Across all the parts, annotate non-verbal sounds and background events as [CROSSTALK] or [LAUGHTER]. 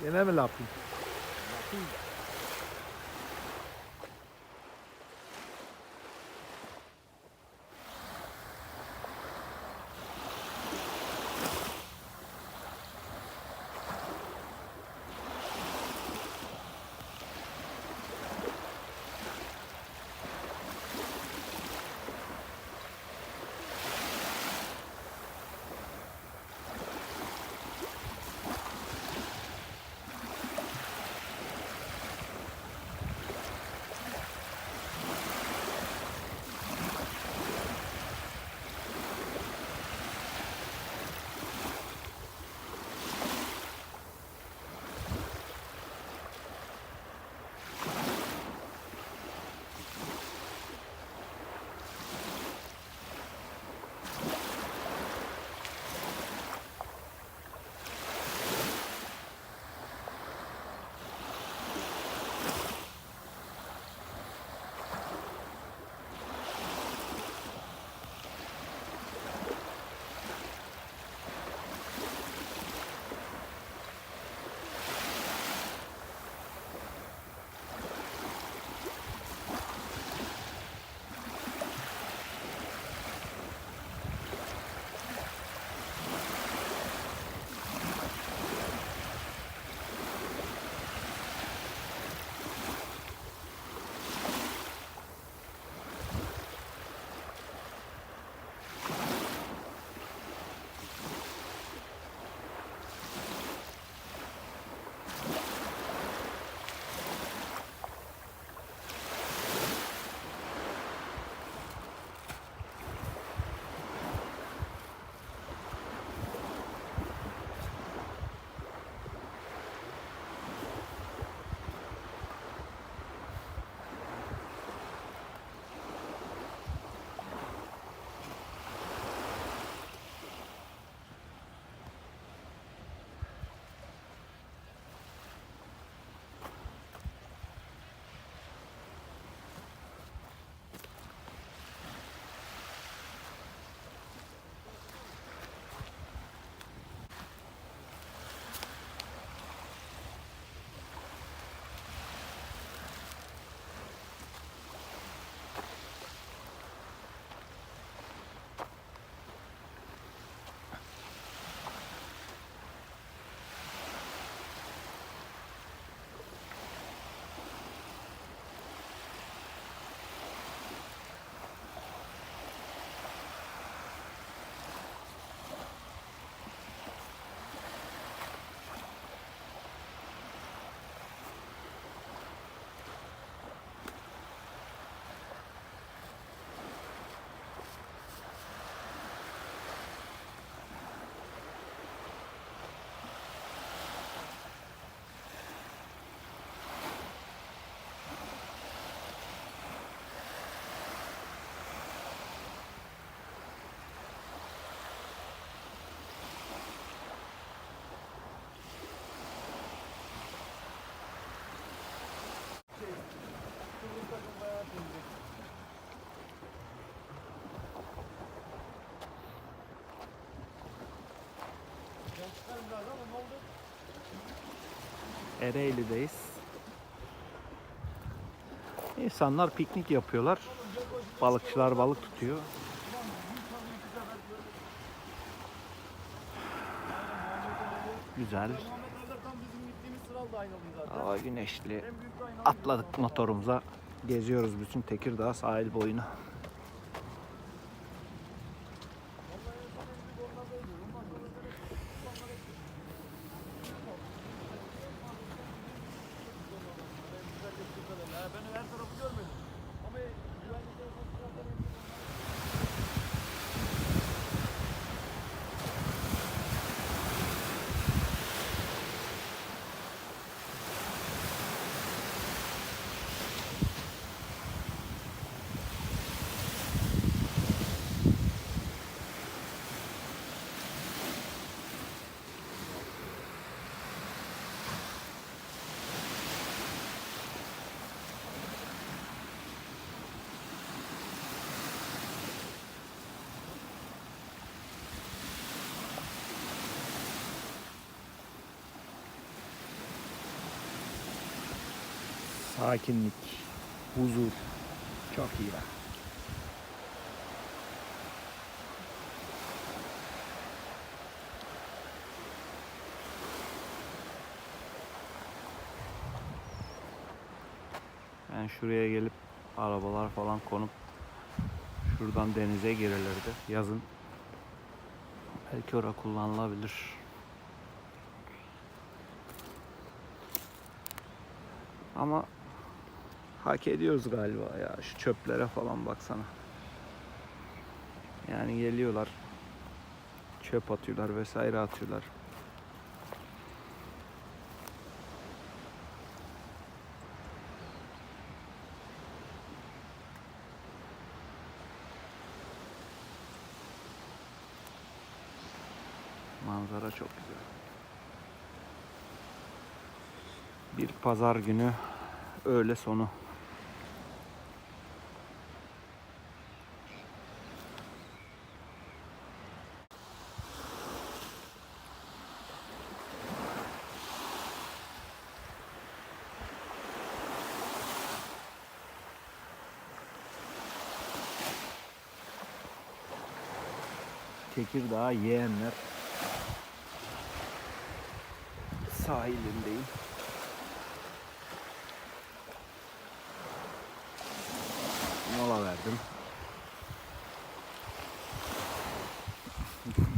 Gene mi lapin? Ereğli'deyiz. İnsanlar piknik yapıyorlar. Balıkçılar balık tutuyor. Güzel. Hava güneşli. Atladık motorumuza. Geziyoruz bütün Tekirdağ sahil boyunu. Sakinlik, huzur. Çok iyi be. Ben şuraya gelip arabalar falan konup şuradan denize girilirdi yazın. Belki ora kullanılabilir. Ama hak ediyoruz galiba ya. Şu çöplere falan baksana. Yani geliyorlar. Çöp atıyorlar vesaire atıyorlar. Manzara çok güzel. Bir pazar günü öğle sonu. Tekirdağ yeğenler sahilindeyim. Mola verdim.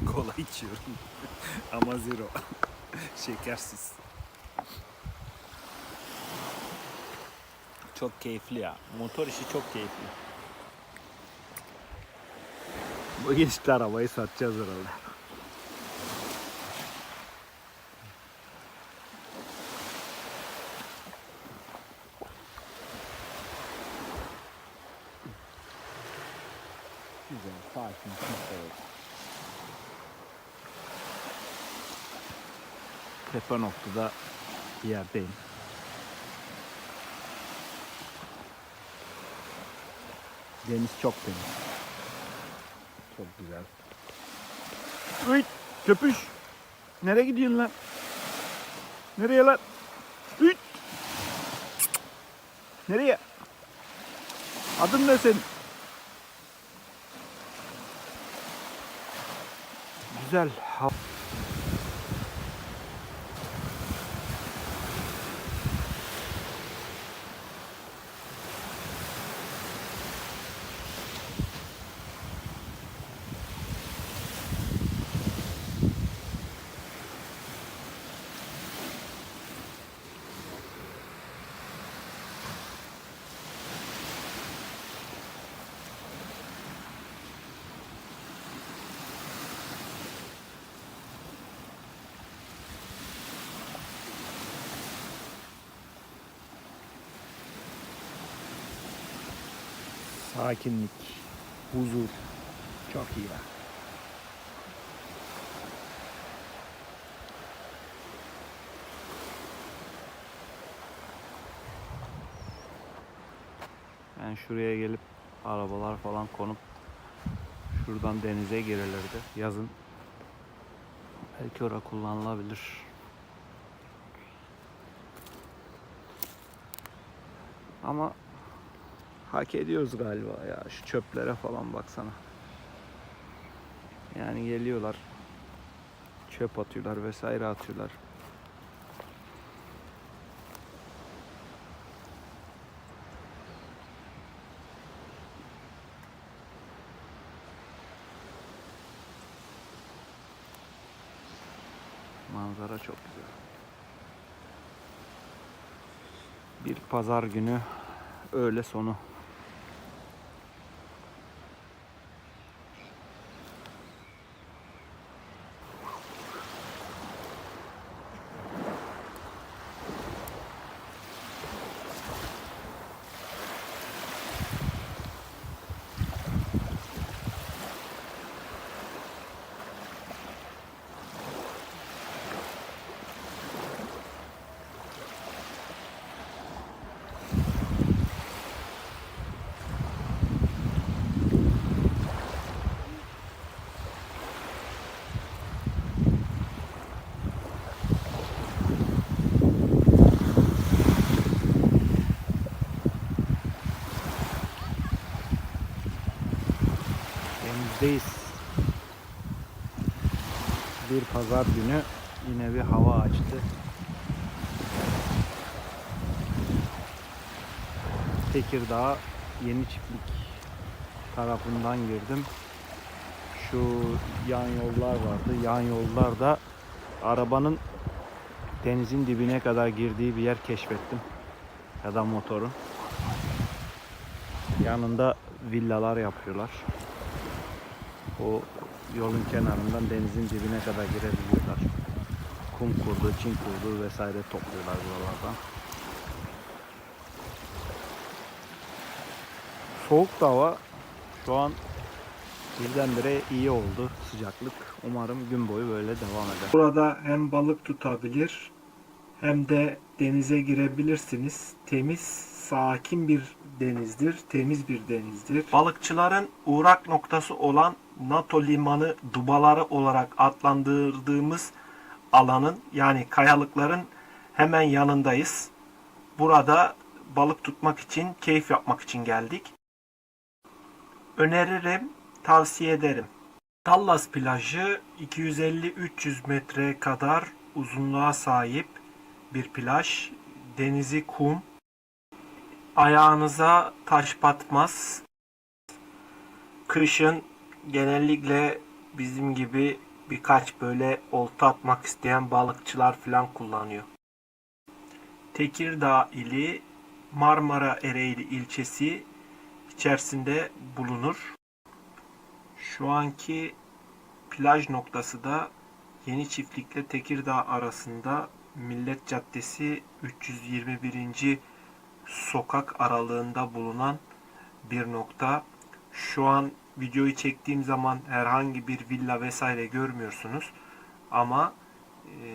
[LAUGHS] Kola içiyorum. [LAUGHS] Ama zero. [LAUGHS] Şekersiz. Çok keyifli ya. Motor işi çok keyifli. Bu geçti arabayı satacağız herhalde. Güzel, sakin, güzel. Tepe noktada bir yerdeyim. Deniz çok temiz. Çok güzel. Uy, köpüş. Nereye gidiyorsun lan? Nereye lan? Uy. Nereye? Adın ne senin? Güzel. Sakinlik, huzur. Çok iyi be. Ben şuraya gelip arabalar falan konup şuradan denize girilirdi yazın. Belki ora kullanılabilir. Ama hak ediyoruz galiba ya. Şu çöplere falan baksana. Yani geliyorlar. Çöp atıyorlar vesaire atıyorlar. Manzara çok güzel. Bir pazar günü öğle sonu. Pazar günü yine bir hava açtı. Tekirdağ Yeni Çiftlik tarafından girdim. Şu yan yollar vardı. Yan yollarda arabanın denizin dibine kadar girdiği bir yer keşfettim. Ya da motorun. Yanında villalar yapıyorlar. O yolun kenarından denizin dibine kadar girebiliyorlar. Kum kurdu, çin kurdu vesaire topluyorlar buralardan. Soğuk da hava şu an birdenbire iyi oldu sıcaklık. Umarım gün boyu böyle devam eder. Burada hem balık tutabilir hem de denize girebilirsiniz. Temiz, sakin bir denizdir. Temiz bir denizdir. Balıkçıların uğrak noktası olan NATO limanı dubaları olarak adlandırdığımız alanın yani kayalıkların hemen yanındayız. Burada balık tutmak için, keyif yapmak için geldik. Öneririm, tavsiye ederim. Dallas plajı 250-300 metre kadar uzunluğa sahip bir plaj. Denizi kum. Ayağınıza taş batmaz. Kışın genellikle bizim gibi birkaç böyle olta atmak isteyen balıkçılar falan kullanıyor. Tekirdağ ili Marmara Ereğli ilçesi içerisinde bulunur. Şu anki plaj noktası da Yeni Çiftlik'le Tekirdağ arasında Millet Caddesi 321. sokak aralığında bulunan bir nokta. Şu an videoyu çektiğim zaman herhangi bir villa vesaire görmüyorsunuz. Ama e,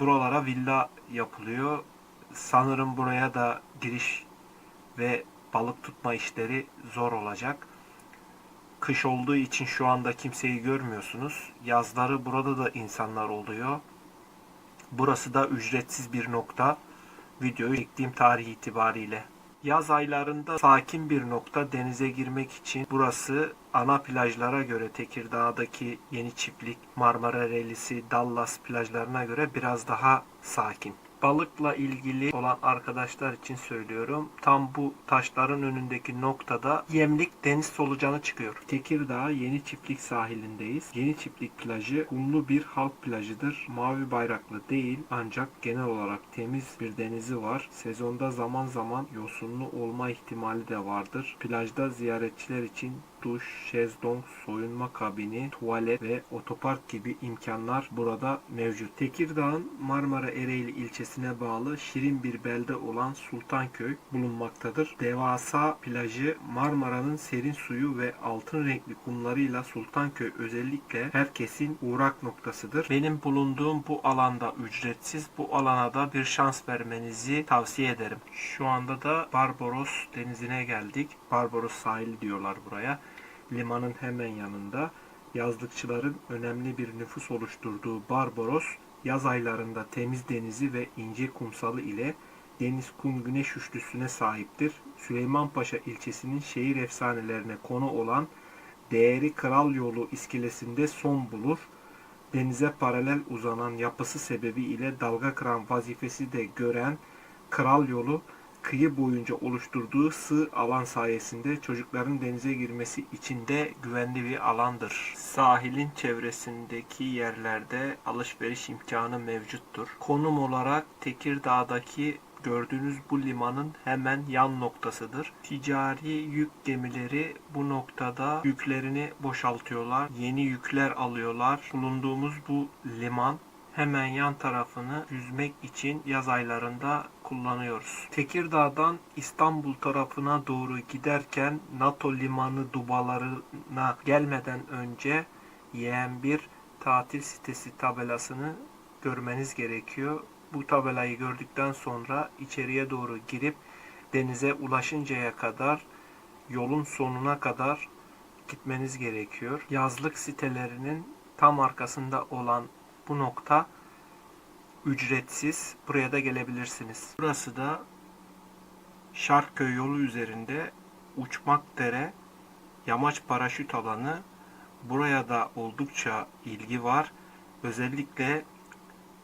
buralara villa yapılıyor. Sanırım buraya da giriş ve balık tutma işleri zor olacak. Kış olduğu için şu anda kimseyi görmüyorsunuz. Yazları burada da insanlar oluyor. Burası da ücretsiz bir nokta. Videoyu çektiğim tarih itibariyle. Yaz aylarında sakin bir nokta denize girmek için burası ana plajlara göre Tekirdağ'daki Yeni Çiftlik, Marmara Relisi, Dallas plajlarına göre biraz daha sakin. Balıkla ilgili olan arkadaşlar için söylüyorum. Tam bu taşların önündeki noktada yemlik deniz solucanı çıkıyor. Tekirdağ Yeni Çiftlik sahilindeyiz. Yeni Çiftlik plajı kumlu bir halk plajıdır. Mavi bayraklı değil ancak genel olarak temiz bir denizi var. Sezonda zaman zaman yosunlu olma ihtimali de vardır. Plajda ziyaretçiler için duş, şezlong, soyunma kabini, tuvalet ve otopark gibi imkanlar burada mevcut. Tekirdağ'ın Marmara Ereğli ilçesine bağlı şirin bir belde olan Sultanköy bulunmaktadır. Devasa plajı Marmara'nın serin suyu ve altın renkli kumlarıyla Sultanköy özellikle herkesin uğrak noktasıdır. Benim bulunduğum bu alanda ücretsiz. Bu alana da bir şans vermenizi tavsiye ederim. Şu anda da Barbaros denizine geldik. Barbaros sahili diyorlar buraya limanın hemen yanında yazlıkçıların önemli bir nüfus oluşturduğu Barbaros, yaz aylarında temiz denizi ve ince kumsalı ile deniz kum güneş üçlüsüne sahiptir. Süleymanpaşa ilçesinin şehir efsanelerine konu olan değeri Kral Yolu iskelesinde son bulur. Denize paralel uzanan yapısı sebebiyle dalga kıran vazifesi de gören Kral Yolu kıyı boyunca oluşturduğu sığ alan sayesinde çocukların denize girmesi için de güvenli bir alandır. Sahilin çevresindeki yerlerde alışveriş imkanı mevcuttur. Konum olarak Tekirdağ'daki gördüğünüz bu limanın hemen yan noktasıdır. Ticari yük gemileri bu noktada yüklerini boşaltıyorlar. Yeni yükler alıyorlar. Bulunduğumuz bu liman hemen yan tarafını yüzmek için yaz aylarında kullanıyoruz. Tekirdağ'dan İstanbul tarafına doğru giderken NATO limanı dubalarına gelmeden önce YM1 tatil sitesi tabelasını görmeniz gerekiyor. Bu tabelayı gördükten sonra içeriye doğru girip denize ulaşıncaya kadar yolun sonuna kadar gitmeniz gerekiyor. Yazlık sitelerinin tam arkasında olan bu nokta ücretsiz. Buraya da gelebilirsiniz. Burası da Şarkköy yolu üzerinde Uçmak Dere Yamaç Paraşüt alanı. buraya da oldukça ilgi var. Özellikle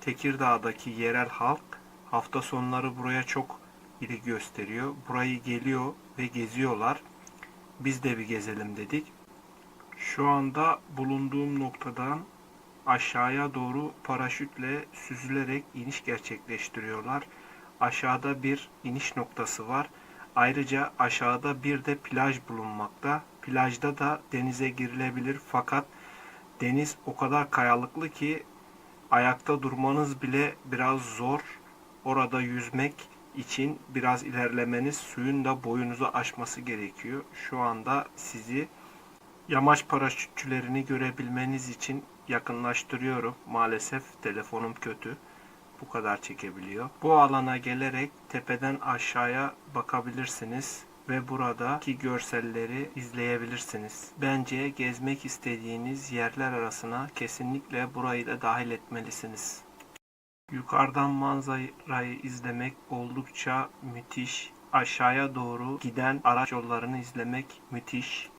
Tekirdağ'daki yerel halk hafta sonları buraya çok ilgi gösteriyor. Burayı geliyor ve geziyorlar. Biz de bir gezelim dedik. Şu anda bulunduğum noktadan aşağıya doğru paraşütle süzülerek iniş gerçekleştiriyorlar. Aşağıda bir iniş noktası var. Ayrıca aşağıda bir de plaj bulunmakta. Plajda da denize girilebilir fakat deniz o kadar kayalıklı ki ayakta durmanız bile biraz zor. Orada yüzmek için biraz ilerlemeniz suyun da boyunuzu aşması gerekiyor. Şu anda sizi yamaç paraşütçülerini görebilmeniz için yakınlaştırıyorum. Maalesef telefonum kötü. Bu kadar çekebiliyor. Bu alana gelerek tepeden aşağıya bakabilirsiniz ve buradaki görselleri izleyebilirsiniz. Bence gezmek istediğiniz yerler arasına kesinlikle burayı da dahil etmelisiniz. Yukarıdan manzarayı izlemek oldukça müthiş. Aşağıya doğru giden araç yollarını izlemek müthiş.